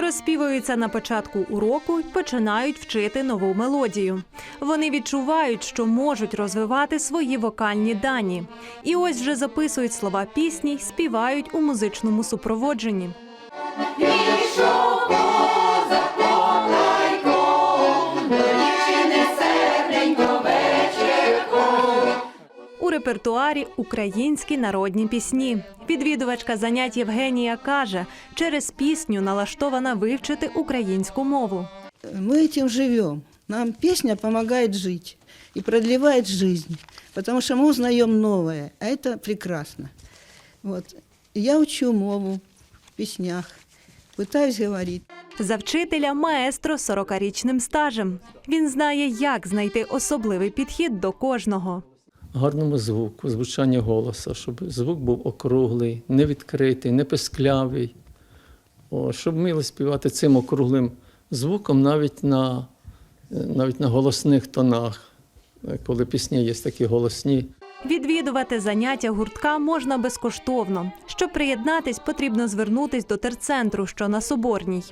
Розспівуються на початку уроку й починають вчити нову мелодію. Вони відчувають, що можуть розвивати свої вокальні дані. І ось вже записують слова пісні співають у музичному супроводженні. У репертуарі українські народні пісні. Відвідувачка занять Євгенія каже, через пісню налаштована вивчити українську мову. Мы этим живем. Нам песня помогает жить и продлевает жизнь, потому что мы узнаем новое, а это прекрасно. Вот. Я учу мову в песнях, пытаюсь говорить. За вчителя маестро з 40-річним стажем. Він знає, як знайти особливий підхід до кожного. гарному звуку, звучання голосу, щоб звук був округлий, не відкритий, не писклявий. О, щоб вміли співати цим округлим звуком навіть на, е, навіть на голосних тонах, Е, коли пісні є такі голосні. Відвідувати заняття гуртка можна безкоштовно. Щоб приєднатись, потрібно звернутись до терцентру, що на Соборній.